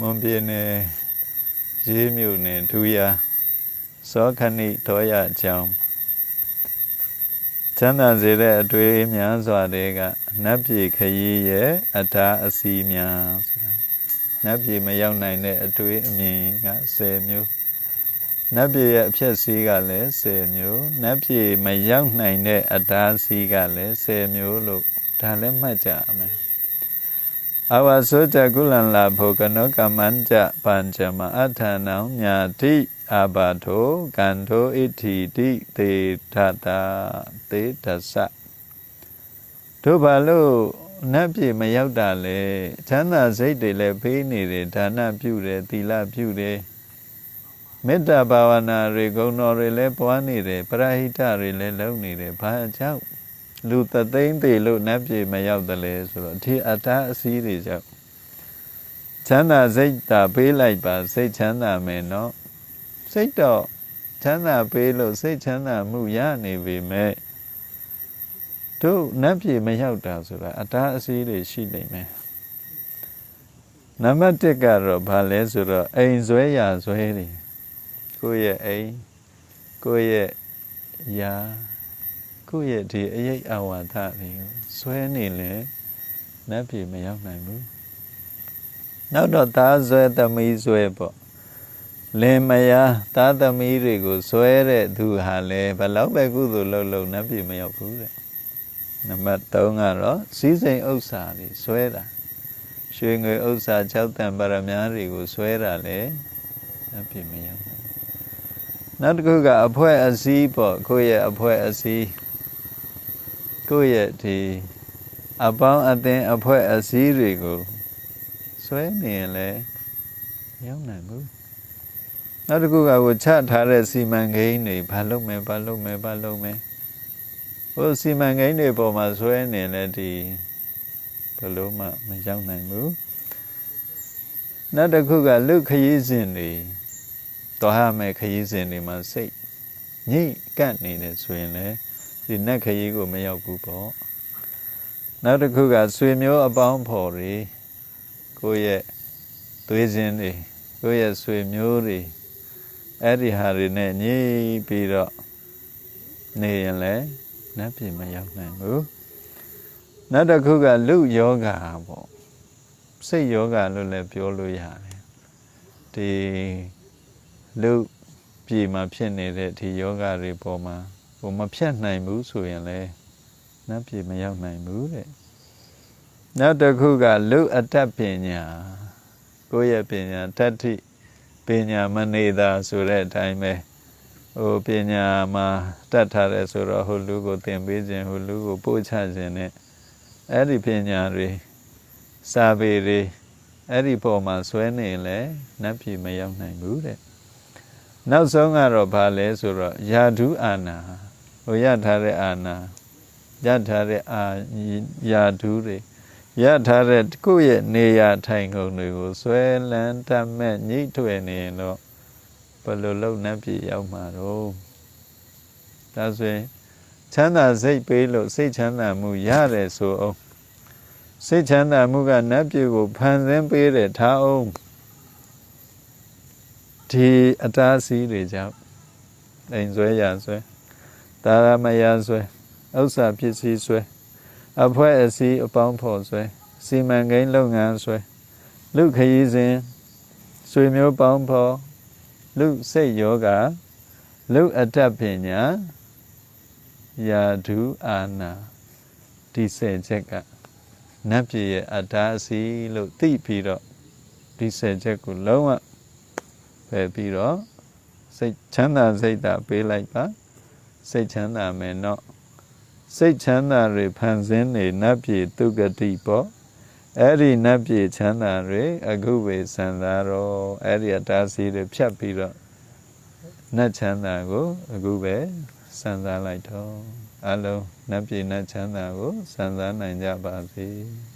မွန်ပြည်နယ်ရေးမြို့နယ်ဒူယာစောခဏိတော်ရအကြောင်းချမ်းသာစေတဲ့အတွေ့အများစွာတွေကနတ်ပြည်ခရီးရဲ့အတားအစီများဆိုတာနတ်ပြည်မရောက်နိုင်တဲ့အတွေ့အမြင်က10မျိုးနတ်ပြည်ရဲ့အဖြစ်စည်းကလည်း10မျိုးနတ်ပြည်မရောက်နိုင်တဲ့အတားအစီကလည်း10မျိုးလို့ဒါလည်းမှတ်ကြအမယ် အဝဆိုကြကုလန်လာဘောကနောကမန္ကြပัญจမအထာနံညာတိအာဘာထောကန္ထောဣတိတိသေထတာသေတဆတို့ဘာလို့နတ်ပြည်မရောက်တာလဲချမ်းသာစိတ်တွေလည်းဖေးနေတယ်ဒါနပြုတယ်သီလပြုတယ်မေတ္တာဘာဝနာတွေဂုဏ်တော်တွေလည်းပွားနေတယ်ပရဟိတတွေလည်းလုပ်နေတယ်ဘာကြောင့် လူသသိမ့်သေးလို့နတ်ပြည်မရောက်တယ်လဲဆိုတော့ဒီအတ္တအစည်းတွေကြောင့်ချမ်းသာစိတ်သာပေးလိုက်ပါစိတ်ချမ်းသာမယ်နော်စိတ်တော့ချမ်းသာပေးလို့စိတ်ချမ်းသာမှုရနေပေမဲ့တို့နတ်ပြည်မရောက်တာဆိုတာအတ္တအစည်းတွေရှိနေမယ်နံပါတ်1ကတော့ဘာလဲဆိုတော့အိမ်ဇွဲရဇွဲတွေကိုယ့်ရဲ့အိမ်ကိုယ့်ရဲ့ယာ ကိုယ့်ရဲ့ဒီအရေးအဝါဒတွေကိုဇွဲနေလဲနတ်ပြည်မရောက်နိုင်ဘူးနောက်တော့သားဇွဲသမီးဇွဲပေါ့လင်မယားသားသမီးတွေကိုဇွဲတဲ့သူဟာလဲဘလောက်ပဲကုသိုလ်လုပ်လို့နတ်ပြည်မရောက်ဘူးတဲ့နံပါတ်3ကတော့စီးစိမ်ဥစ္စာတွေဇွဲတာရွှေငွေဥစ္စာ၆တန်ပါရမများတွေကိုဇွဲတာလေနတ်ပြည်မရောက်ဘူးနောက်တစ်ခုကအဖွဲအစည်းပေါ့ကိုယ့်ရဲ့အဖွဲအစည်း ကိုယ့်ရဲ့ဒီအပေါင်းအသင်းအဖွဲအစည်းတွေကိုဆွဲနေရင်လည်းရောက်နိုင်ဘူးနောက်တစ်ခုကကိုချထားတဲ့စီမံကိန်းတွေဘာလုပ်မယ်ဘာလုပ်မယ်ဘာလုပ်မယ်ဟိုစီမံကိန်းတွေပေါ်မှာဆွဲနေလည်းဒီဘယ်လို့မှမရောက်နိုင်ဘူးနောက်တစ်ခုကလူခရီးစဉ်တွေတော်ရမယ်ခရီးစဉ်တွေမှာစိတ်ညိကပ်နေတယ်ဆိုရင်လည်း ဒီနတ်ခရီးကိုမရောက်ဘူးပေါ့နောက်တစ်ခုကဆွေမျိုးအပေါင်းဖော်တွေကိုယ့်ရဲ့သွေးချင်းတွေကိုယ့်ရဲ့ဆွေမျိုးတွေအဲ့ဒီဟာတွေနဲ့ညှိပြီးတော့နေရင်လည်းနတ်ပြည်မရောက်နိုင်ဘူးနောက်တစ်ခုကလူယောဂပေါ့စိတ်ယောဂလို့လည်းပြောလို့ရတယ်ဒီလူပြည်မှာဖြစ်နေတဲ့ဒီယောဂတွေပေါ်မှာ ဟိုမဖြတ်နိုင်ဘူးဆိုရင်လည်းနတ်ပြည်မရောက်နိုင်ဘူးတဲ့နောက်တစ်ခုကလူအတ္တပညာကိုယ့်ရဲ့ပညာတတ္တိပညာမနေသာဆိုတဲ့အတိုင်းပဲဟိုပညာမှာတတ်ထားတယ်ဆိုတော့ဟိုလူကိုသင်ပေးခြင်းဟိုလူကိုပို့ချခြင်းနဲ့အဲ့ဒီပညာတွေစာပေတွေအဲ့ဒီပေါ်မှာဆွဲနေလဲနတ်ပြည်မရောက်နိုင်ဘူးတဲ့နောက်ဆုံးကတော့ဘာလဲဆိုတော့ယာဓုအာနာဟို ရထားတဲ့အာနာရထားတဲ့အာယာဓုတွေရထားတဲ့ကိုယ့်ရဲ့နေရာထိုင်ကုန်တွေကိုဆွဲလန်းတတ်မဲ့ညှိထွယ်နေရင်တော့ဘယ်လိုလုပ်နှက်ပြရောက်မှာတော့ဒါဆိုရင်ချမ်းသာစိတ်ပေးလို့စိတ်ချမ်းသာမှုရတယ်ဆိုအောင်စိတ်ချမ်းသာမှုကနတ်ပြည်ကိုဖန်ဆင်းပေးတယ်ထားအောင်ဒီအတားစီးတွေကြောင့်အိမ်ဆွဲရဆွဲ တာရမယဆွဲဥစ္စာပစ္စည်းဆွဲအဖွဲအစည်းအပေါင်းဖော်ဆွဲစီမံကိန်းလုပ်ငန်းဆွဲလူခရီးစဉ်ဆွေမျိုးပေါင်းဖော်လူစိတ်ယောဂလူအတ္တပညာယာဓုအာနာဒီစေချက်ကနတ်ပြည်ရဲ့အတ္တအစီလို့သိပြီးတော့ဒီစေချက်ကိုလုံးဝဖယ်ပြီးတော့စိတ်ချမ်းသာစိတ်သာပေးလိုက်ပါ စိတ်ချမ်းသာမယ်နော်စိတ်ချမ်းသာတွေဖန်ဆင်းနေနတ်ပြည်သူဂတိပေါ့အဲ့ဒီနတ်ပြည်ချမ်းသာတွေအခုပဲဆန္ဒတော့အဲ့ဒီအတားစီတွေဖြတ်ပြီးတော့နတ်ချမ်းသာကိုအခုပဲဆန္ဒလိုက်တော့အလုံးနတ်ပြည်နတ်ချမ်းသာကိုဆန္ဒနိုင်ကြပါစေ။